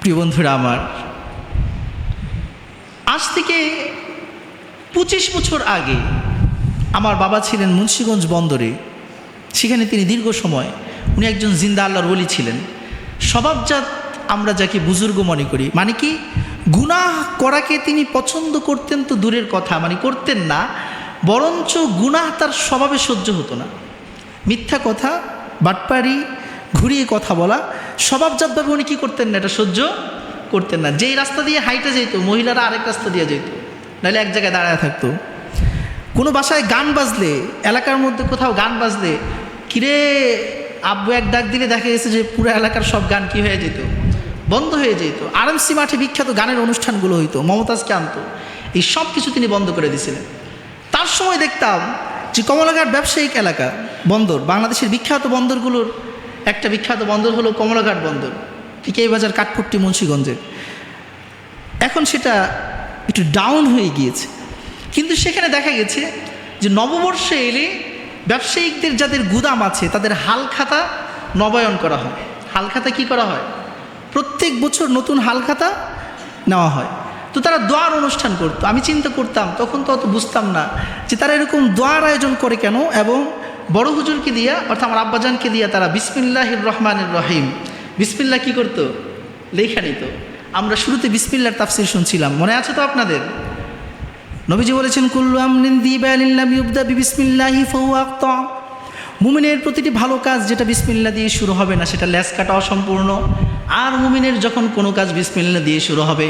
প্রিয় বন্ধুরা আমার, আজ থেকে পঁচিশ বছর আগে আমার বাবা ছিলেন মুন্সীগঞ্জ বন্দরে। সেখানে তিনি দীর্ঘ সময় উনি একজন জিন্দা আল্লাহর ওলি ছিলেন। স্বভাবজাত আমরা যাকে বুজুর্গ মনে করি মানে কি গুনাহ করাকে তিনি পছন্দ করতেন তো দূরের কথা মানে করতেন না, বরঞ্চ গুনাহ তার স্বভাবে সহ্য হতো না। মিথ্যা কথা, বাটপারি ঘুরিয়ে কথা বলা। স্বভাবজাতভাবে উনি কী করতেন না, এটা সহ্য করতেন না। যেই রাস্তা দিয়ে হাইটে যেত মহিলারা আরেক রাস্তা দিয়ে যেত নাহলে এক জায়গায় দাঁড়ায় থাকতো। কোনো বাসায় গান বাজলে, এলাকার মধ্যে কোথাও গান বাজলে, কিরে, আব্বু এক ডাক দিলে দেখা গেছে যে পুরো এলাকার সব গান কি হয়ে যেত? বন্ধ হয়ে যেত। আরএমসি মাঠে বিখ্যাত গানের অনুষ্ঠানগুলো হইতো, মমতাজকে আনতো। এই সব কিছু তিনি বন্ধ করে দিয়েছিলেন। তার সময় দেখতাম যে কমলাঘাট ব্যবসায়িক এলাকা, বন্দর, বাংলাদেশের বিখ্যাত বন্দরগুলোর একটা বিখ্যাত বন্দর হলো কমলাঘাট বন্দর পিকেই বাজার কাঠপট্টি মুন্সীগঞ্জের। এখন সেটা একটু ডাউন হয়ে গিয়েছে। কিন্তু সেখানে দেখা গেছে যে নববর্ষে এলে ব্যবসায়িকদের যাদের গুদাম আছে, তাদের হালখাতা নবায়ন করা হয়। হালখাতা কি করা হয়? প্রত্যেক বছর নতুন হালখাতা নেওয়া হয়। তো তারা দোয়ার অনুষ্ঠান করতো। আমি চিন্তা করতাম, তখন তো অত বুঝতাম না যে তারা এরকম দোয়ার আয়োজন করে কেন? এবং বড় হুজুরকে দিয়া, অর্থাৎ আমার আব্বাজানকে দিয়া তারা বিসমিল্লাহির রহমানের রহিম। বিসমিল্লাহ কি করতো? লেখা নিত। আমরা শুরুতে বিসমিল্লার তাফসির শুনছিলাম। মনে আছে তো আপনাদের? নবীজি বলেছেন, কুল্লু আমরিন দিবালিল্লাম ইউবদা বিসমিল্লাহি আখতা মুমিনের প্রতিটি ভালো কাজ যেটা বিসমিল্লা দিয়ে শুরু হবে না, সেটা ল্যাস কাটা অসম্পূর্ণ। আর মুমিনের যখন কোনো কাজ বিসমিল্লা দিয়ে শুরু হবে,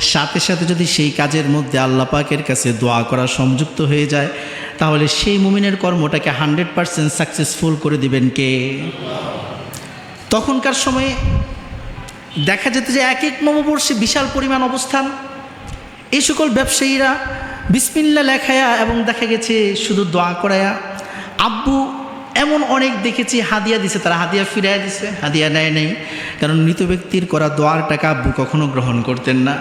সাথে সাথে যদি সেই কাজের মধ্যে আল্লাহ পাকের কাছে দোয়া করা সংযুক্ত হয়ে যায় তাহলে সেই মুমিনের কর্মটাকে হান্ড্রেড পারসেন্ট সাকসেসফুল করে দিবেন কে? তখনকার সময়ে দেখা যেত যে এক এক নববর্ষে বিশাল পরিমাণ অবস্থান। এই সকল ব্যবসায়ীরা বিসমিল্লা লেখায়া এবং দেখা গেছে শুধু দোয়া করায়া। আব্বু এমন অনেক দেখেছি, হাদিয়া দিছে, তারা হাদিয়া ফিরাইয়া দিছে, হাদিয়া নেয় নেই। কারণ মৃত ব্যক্তির করা দোয়ার টাকা আব্বু কখনো গ্রহণ করতেন না।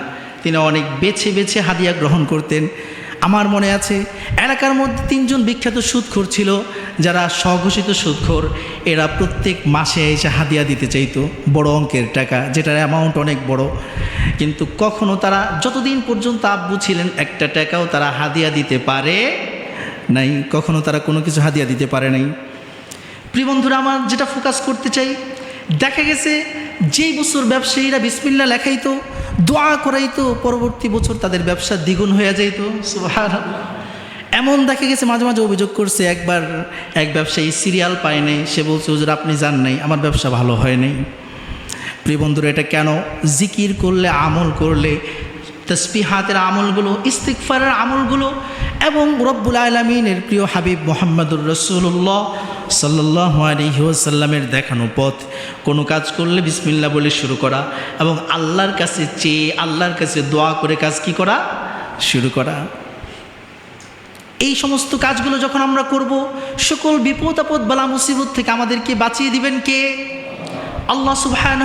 তিনি অনেক বেছে বেছে হাদিয়া গ্রহণ করতেন। আমার মনে আছে, এলাকার মধ্যে তিনজন বিখ্যাত সুদখোর ছিল, যারা স্বঘোষিত সুদখোর এরা প্রত্যেক মাসে এসে হাদিয়া দিতে চাইতো, বড় অঙ্কের টাকা, যেটার অ্যামাউন্ট অনেক বড়। কিন্তু কখনো তারা যতদিন পর্যন্ত আব্বু ছিলেন, একটা টাকাও তারা হাদিয়া দিতে পারে নাই। কখনো তারা কোনো কিছু হাদিয়া দিতে পারে নাই। প্রিয় বন্ধুরা, আমার যেটা ফোকাস করতে চাই দেখা গেছে যেই বছর ব্যবসায়ীরা বিসমিল্লা লেখাইতো, দোয়া করাইতো, পরবর্তী বছর তাদের ব্যবসা দ্বিগুণ হয়ে যাইতো। এমন দেখা গেছে মাঝে মাঝে অভিযোগ করছে, একবার এক ব্যবসায়ী সিরিয়াল পায় নাই। সে বলছে, হুজুর, আপনি যান নাই, আমার ব্যবসা ভালো হয় নাই। প্রিয় বন্ধুরা, এটা কেন? জিকির করলে, আমল করলে তসবিহাতের আমলগুলো ইস্তিকফারের আমলগুলো, এবং রব্বুল আলমিনের প্রিয় হাবিব মোহাম্মদুর রসুল্লাহ সাল্লাহ আলহিউসাল্লামের দেখানো পথ। কোনো কাজ করলে বিসমিল্লা বলে শুরু করা এবং আল্লাহর কাছে চেয়ে আল্লাহর কাছে দোয়া করে কাজ কি করা? শুরু করা। এই সমস্ত কাজগুলো যখন আমরা করব, সকল বিপদ আপদ, বালা মুসিবত থেকে আমাদেরকে বাঁচিয়ে দিবেন কে? আল্লাহ সুবাহ